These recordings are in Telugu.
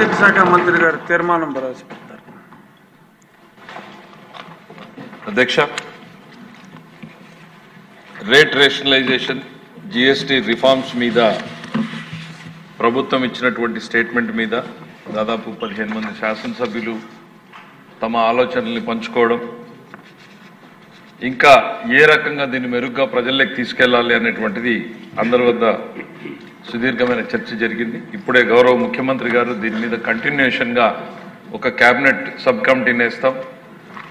ఆర్థిక శాఖ మంత్రి గారు తీర్మానం ప్రవేశపెడతారు అధ్యక్ష రేట్ రేషనలైజేషన్ జిఎస్టి రిఫార్మ్స్ మీద ప్రభుత్వం ఇచ్చినటువంటి స్టేట్మెంట్ మీద దాదాపు పదిహేను మంది శాసనసభ్యులు తమ ఆలోచనల్ని పంచుకోవడం ఇంకా ఏ రకంగా దీన్ని మెరుగ్గా ప్రజల్లోకి తీసుకెళ్లాలి అనేటువంటిది అందరి వద్ద సుదీర్ఘమైన చర్చ జరిగింది ఇప్పుడే గౌరవ ముఖ్యమంత్రి గారు దీని మీద కంటిన్యూషన్గా ఒక క్యాబినెట్ సబ్ కమిటీని వేస్తాం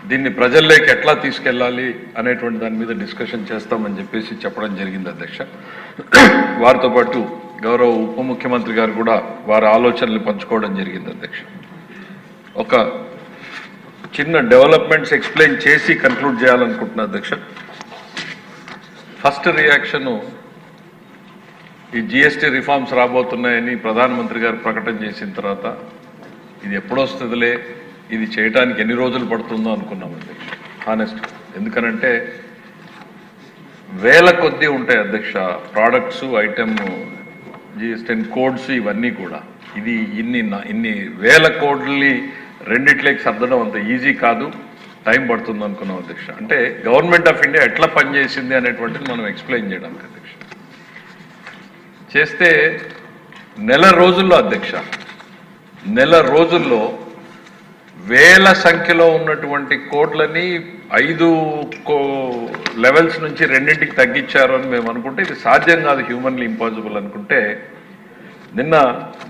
దీన్ని ప్రజల్లోకి ఎట్లా తీసుకెళ్ళాలి అనేటువంటి దాని మీద డిస్కషన్ చేస్తామని చెప్పేసి చెప్పడం జరిగింది అధ్యక్ష వారితో పాటు గౌరవ ఉప ముఖ్యమంత్రి గారు కూడా వారి ఆలోచనలు పంచుకోవడం జరిగింది అధ్యక్ష ఒక చిన్న డెవలప్మెంట్స్ ఎక్స్ప్లెయిన్ చేసి కన్క్లూడ్ చేయాలనుకుంటున్నా అధ్యక్ష ఫస్ట్ రియాక్షను ఈ జిఎస్టీ రిఫార్మ్స్ రాబోతున్నాయని ప్రధానమంత్రి గారు ప్రకటన చేసిన తర్వాత ఇది ఎప్పుడొస్తుందిలే ఇది చేయటానికి ఎన్ని రోజులు పడుతుందో అనుకున్నామండి హానెస్ట్ ఎందుకనంటే వేల కొద్దీ ఉంటాయి అధ్యక్ష ప్రోడక్ట్స్ ఐటమ్ జిఎస్టీ కోడ్స్ ఇవన్నీ కూడా ఇది ఇన్ని ఇన్ని వేల కోడ్లని రెండిట్లేకి సర్దడం అంత ఈజీ కాదు టైం పడుతుంది అనుకున్నాం అధ్యక్ష అంటే గవర్నమెంట్ ఆఫ్ ఇండియా ఎట్లా పనిచేసింది అనేటువంటిది మనం ఎక్స్ప్లెయిన్ చేయడానికి అధ్యక్ష చేస్తే నెల రోజుల్లో అధ్యక్ష నెల రోజుల్లో వేల సంఖ్యలో ఉన్నటువంటి కోట్లని ఐదు లెవెల్స్ నుంచి రెండింటికి తగ్గించారు అని మేము అనుకుంటే ఇది సాధ్యం కాదు హ్యూమన్లీ ఇంపాసిబుల్ అనుకుంటే నిన్న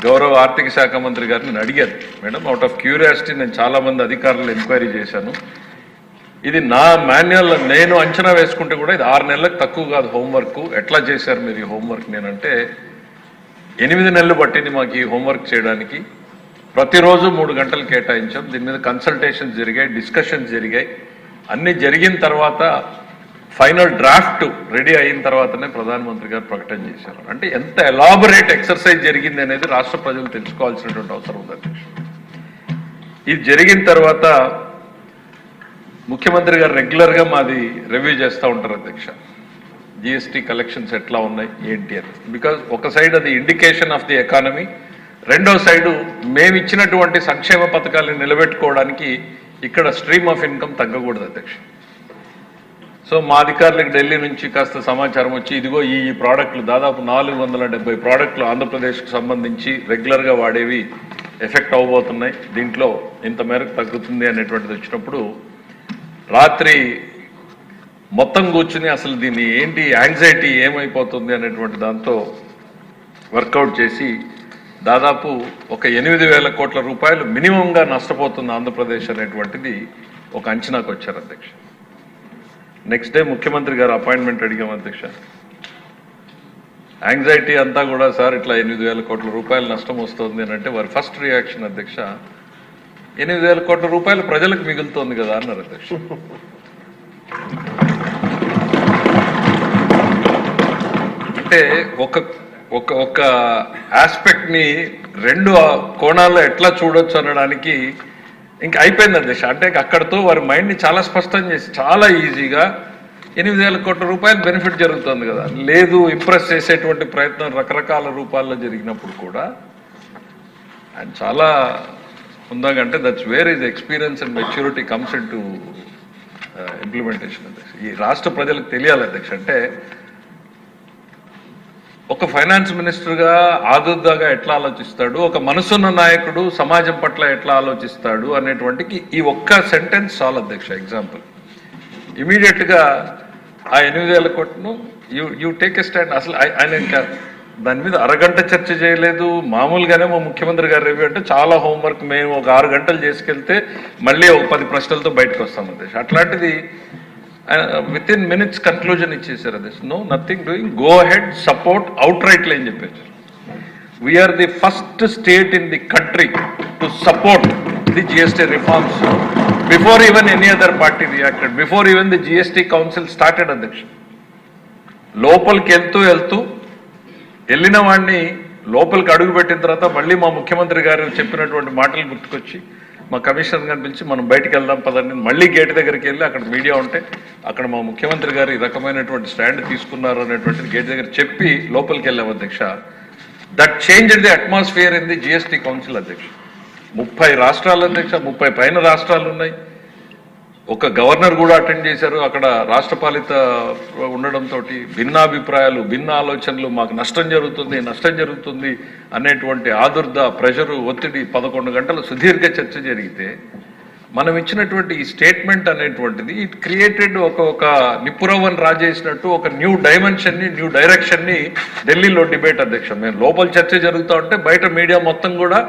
గౌరవ ఆర్థిక శాఖ మంత్రి గారిని అడిగాను మేడం అవుట్ ఆఫ్ క్యూరియాసిటీ నేను చాలామంది అధికారులు ఎంక్వైరీ చేశాను ఇది నా మాన్యువల్ నేను అంచనా వేసుకుంటే కూడా ఇది ఆరు నెలలకు తక్కువ కాదు హోంవర్క్ ఎట్లా చేశారు మీరు ఈ హోంవర్క్ నేనంటే ఎనిమిది నెలలు పట్టింది మాకు ఈ హోంవర్క్ చేయడానికి ప్రతిరోజు మూడు గంటలు కేటాయించాం దీని మీద కన్సల్టేషన్స్ జరిగాయి డిస్కషన్స్ జరిగాయి అన్నీ జరిగిన తర్వాత ఫైనల్ డ్రాఫ్ట్ రెడీ అయిన తర్వాతనే ప్రధానమంత్రి గారు ప్రకటన చేశారు అంటే ఎంత ఎలాబొరేట్ ఎక్సర్సైజ్ జరిగింది అనేది రాష్ట్ర ప్రజలు తెలుసుకోవాల్సినటువంటి అవసరం ఉంది ఇది జరిగిన తర్వాత ముఖ్యమంత్రి గారు రెగ్యులర్గా మాది రివ్యూ చేస్తూ ఉంటారు అధ్యక్ష జిఎస్టీ కలెక్షన్స్ ఎట్లా ఉన్నాయి ఏంటి అని బికాజ్ ఒక సైడ్ అది ఇండికేషన్ ఆఫ్ ది ఎకానమీ రెండో సైడు మేము ఇచ్చినటువంటి సంక్షేమ పథకాలను నిలబెట్టుకోవడానికి ఇక్కడ స్ట్రీమ్ ఆఫ్ ఇన్కమ్ తగ్గకూడదు అధ్యక్ష సో మా అధికారులకు ఢిల్లీ నుంచి కాస్త సమాచారం వచ్చి ఇదిగో ఈ ఈ ప్రోడక్ట్లు దాదాపు నాలుగు వందల డెబ్బై ప్రోడక్ట్లు ఆంధ్రప్రదేశ్కు సంబంధించి రెగ్యులర్గా వాడేవి ఎఫెక్ట్ అవబోతున్నాయి దీంట్లో ఇంత మేరకు తగ్గుతుంది అనేటువంటిది వచ్చినప్పుడు రాత్రి మొత్తం కూర్చుని అసలు దీన్ని ఏంటి యాంగ్జైటీ ఏమైపోతుంది అనేటువంటి దాంతో వర్కౌట్ చేసి దాదాపు ఒక ఎనిమిది వేల కోట్ల రూపాయలు మినిమంగా నష్టపోతుంది ఆంధ్రప్రదేశ్ అనేటువంటిది ఒక అంచనాకు వచ్చారు అధ్యక్ష నెక్స్ట్ డే ముఖ్యమంత్రి గారు అపాయింట్మెంట్ అడిగాం అధ్యక్ష యాంగ్జైటీ అంతా కూడా సార్ ఇట్లా ఎనిమిది వేల కోట్ల రూపాయలు నష్టం వస్తుంది అంటే వారి ఫస్ట్ రియాక్షన్ అధ్యక్ష ఎనిమిది వేల కోట్ల రూపాయలు ప్రజలకు మిగులుతోంది కదా అన్నారు అధ్యక్ష అంటే ఒక ఒక ఒక ని రెండు కోణాల్లో ఎట్లా చూడొచ్చు అనడానికి ఇంకా అయిపోయింది అధ్యక్ష అంటే అక్కడతో వారి మైండ్ని చాలా స్పష్టం చేసి చాలా ఈజీగా ఎనిమిది వేల కోట్ల రూపాయలు బెనిఫిట్ జరుగుతుంది కదా లేదు ఇంప్రెస్ చేసేటువంటి ప్రయత్నం రకరకాల రూపాల్లో జరిగినప్పుడు కూడా అండ్ చాలా ఉందాకంటే that's where is experience and maturity comes in to implementation అధ్యక్ష ఈ రాష్ట్ర ప్రజలకు తెలియాలి అధ్యక్ష అంటే ఒక ఫైనాన్స్ మినిస్టర్గా ఆదుర్దాగా ఎట్లా ఆలోచిస్తాడు ఒక మనసున్న నాయకుడు సమాజం పట్ల ఎట్లా ఆలోచిస్తాడు అనేటువంటికి ఈ ఒక్క సెంటెన్స్ చాలు అధ్యక్ష ఎగ్జాంపుల్ ఇమీడియట్గా ఆ వేల కోట్ను you you take a stand అసలు ఆయన ఇంకా దాని మీద అరగంట చర్చ చేయలేదు మామూలుగానే మా ముఖ్యమంత్రి గారు రివ్యూ అంటే చాలా హోంవర్క్ మేము ఒక ఆరు గంటలు చేసుకెళ్తే మళ్ళీ ఒక పది ప్రశ్నలతో బయటకు వస్తాం అధ్యక్ష అట్లాంటిది విత్ ఇన్ మినిట్స్ కన్క్లూజన్ ఇచ్చేసారు అధ్యక్ష no nothing doing go ahead support out రైట్లే అని చెప్పారు we're the first state in the country to support the GST reforms before even any other party reacted before even the GST council started అధ్యక్ష లోపలికి వెళ్తూ వెళ్తూ వెళ్ళిన వాడిని లోపలికి అడుగు పెట్టిన తర్వాత మళ్ళీ మా ముఖ్యమంత్రి గారు చెప్పినటువంటి మాటలు గుర్తుకొచ్చి మా కమిషనర్ గారిని పిలిచి మనం బయటికి వెళ్దాం పదండి మళ్ళీ గేట్ దగ్గరికి వెళ్ళి అక్కడ మీడియా ఉంటే అక్కడ మా ముఖ్యమంత్రి గారు ఈ రకమైనటువంటి స్టాండ్ తీసుకున్నారు అనేటువంటిది గేట్ దగ్గర చెప్పి లోపలికి వెళ్ళాం అధ్యక్ష that change the atmosphere in the GST council అధ్యక్ష ముప్పై రాష్ట్రాల అధ్యక్ష ముప్పై పైన రాష్ట్రాలు ఉన్నాయి ఒక గవర్నర్ కూడా అటెండ్ చేశారు అక్కడ రాష్ట్రపాలిత ఉండడంతో భిన్నాభిప్రాయాలు భిన్న ఆలోచనలు మాకు నష్టం జరుగుతుంది నష్టం జరుగుతుంది అనేటువంటి ఆదుర్ద ప్రెషరు ఒత్తిడి పదకొండు గంటలు సుదీర్ఘ చర్చ జరిగితే మనం ఇచ్చినటువంటి ఈ స్టేట్మెంట్ అనేటువంటిది ఇట్ క్రియేటెడ్ ఒక ఒక నిపురవన్ రాజేసినట్టు ఒక న్యూ డైమెన్షన్ని న్యూ డైరెక్షన్ని ఢిల్లీలో డిబేట్ అధ్యక్షం మేము లోపల చర్చ జరుగుతూ ఉంటే బయట మీడియా మొత్తం కూడా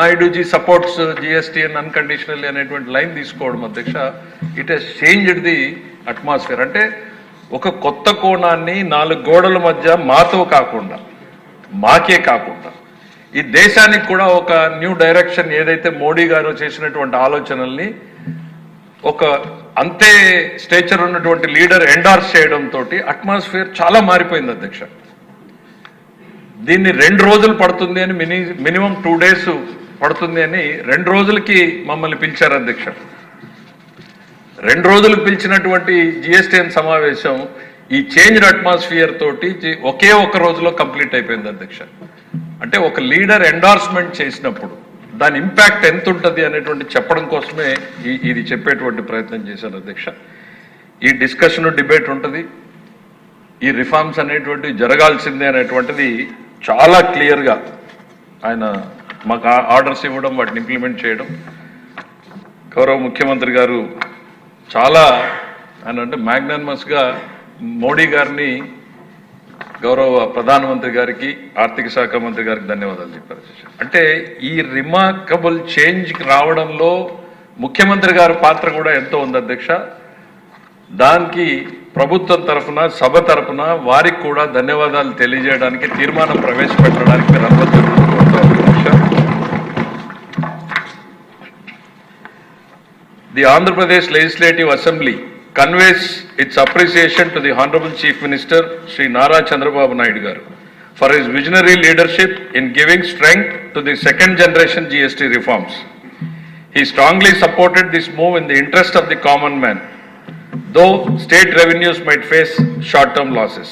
నాయుడుజీ సపోర్ట్స్ జిఎస్టీ అండ్ అన్కండిషనల్ అనేటువంటి లైన్ తీసుకోవడం అధ్యక్ష it has changed the atmosphere అంటే ఒక కొత్త కోణాన్ని నాలుగు గోడల మధ్య మాతో కాకుండా మాకే కాకుండా ఈ దేశానికి కూడా ఒక న్యూ డైరెక్షన్ ఏదైతే మోడీ గారు చేసినటువంటి ఆలోచనల్ని ఒక అంతే స్టేచర్ ఉన్నటువంటి లీడర్ ఎండార్స్ చేయడంతో అట్మాస్ఫియర్ చాలా మారిపోయింది అధ్యక్ష దీన్ని రెండు రోజులు పడుతుంది అని మినీ మినిమం టూ డేస్ పడుతుంది అని రెండు రోజులకి మమ్మల్ని పిలిచారు అధ్యక్ష రెండు రోజులకు పిలిచినటువంటి జిఎస్టిఎన్ సమావేశం ఈ చేంజ్ అట్మాస్ఫియర్ తోటి ఒకే ఒక రోజులో కంప్లీట్ అయిపోయింది అధ్యక్ష అంటే ఒక లీడర్ ఎండార్స్మెంట్ చేసినప్పుడు దాని ఇంపాక్ట్ ఎంత ఉంటుంది అనేటువంటి చెప్పడం కోసమే ఈ ఇది చెప్పేటువంటి ప్రయత్నం చేశాను అధ్యక్ష ఈ డిస్కషన్ డిబేట్ ఉంటుంది ఈ రిఫార్మ్స్ అనేటువంటి జరగాల్సిందే అనేటువంటిది చాలా క్లియర్గా ఆయన మాకు ఆర్డర్స్ ఇవ్వడం వాటిని ఇంప్లిమెంట్ చేయడం గౌరవ ముఖ్యమంత్రి గారు చాలా ఆయన అంటే మ్యాగ్నమస్గా మోడీ గారిని గౌరవ ప్రధానమంత్రి గారికి ఆర్థిక శాఖ మంత్రి గారికి ధన్యవాదాలు చెప్పారు అంటే ఈ రిమార్కబుల్ చేంజ్కి రావడంలో ముఖ్యమంత్రి గారి పాత్ర కూడా ఎంతో ఉంది అధ్యక్ష దానికి ప్రభుత్వం తరఫున సభ తరఫున వారికి కూడా ధన్యవాదాలు తెలియజేయడానికి తీర్మానం ప్రవేశపెట్టడానికి మీరు అనుమతి the Andhra Pradesh legislative assembly conveys its appreciation to the Honorable Chief Minister Sri Nara Chandrababu Naidu Garu for his visionary leadership in giving strength to the second generation GST reforms. He strongly supported this move in the interest of the common man, though state revenues might face short-term losses.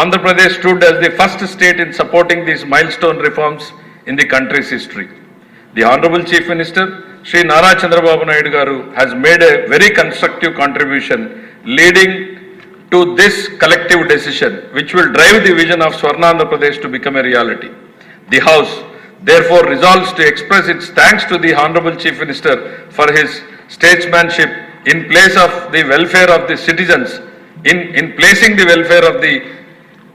Andhra Pradesh stood as the first state in supporting these milestone reforms in the country's history. The Honorable Chief Minister Shri Nara Chandrababu Naidu Garu has made a very constructive contribution leading to this collective decision, which will drive the vision of Swarnandhra Pradesh to become a reality. The House therefore resolves to express its thanks to the Honorable Chief Minister for his statesmanship in placing the welfare of the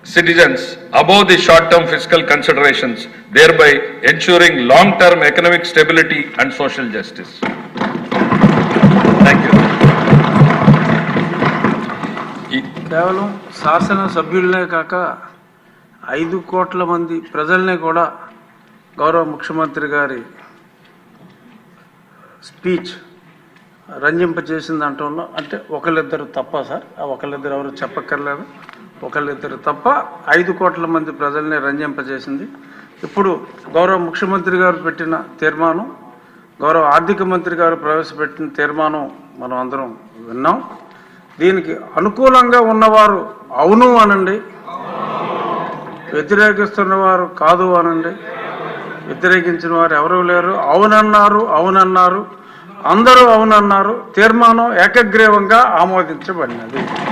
citizens above the short-term fiscal considerations, thereby ensuring long-term economic stability and social justice. Thank you. కేవలం శాసన సభ్యులనే కాక ఐదు కోట్ల మంది ప్రజల్నే కూడా గౌరవ ముఖ్యమంత్రి గారి స్పీచ్ రంజింప చేసింది అంటంలో అంటే ఒకళ్ళిద్దరు తప్ప సార్ ఆ ఒకళ్ళిద్దరు ఎవరు చెప్పక్కర్లేదు ఒకళ్ళిద్దరు తప్ప ఐదు కోట్ల మంది ప్రజల్ని రంజింపజేసింది ఇప్పుడు గౌరవ ముఖ్యమంత్రి గారు పెట్టిన తీర్మానం గౌరవ ఆర్థిక మంత్రి గారు ప్రవేశపెట్టిన తీర్మానం మనం అందరం విన్నాం దీనికి అనుకూలంగా ఉన్నవారు అవును అనండి వ్యతిరేకిస్తున్నవారు కాదు అనండి వ్యతిరేకించిన వారు ఎవరూ లేరు అవునన్నారు అవునన్నారు అందరూ అవునన్నారు తీర్మానం ఏకగ్రీవంగా ఆమోదించబడినది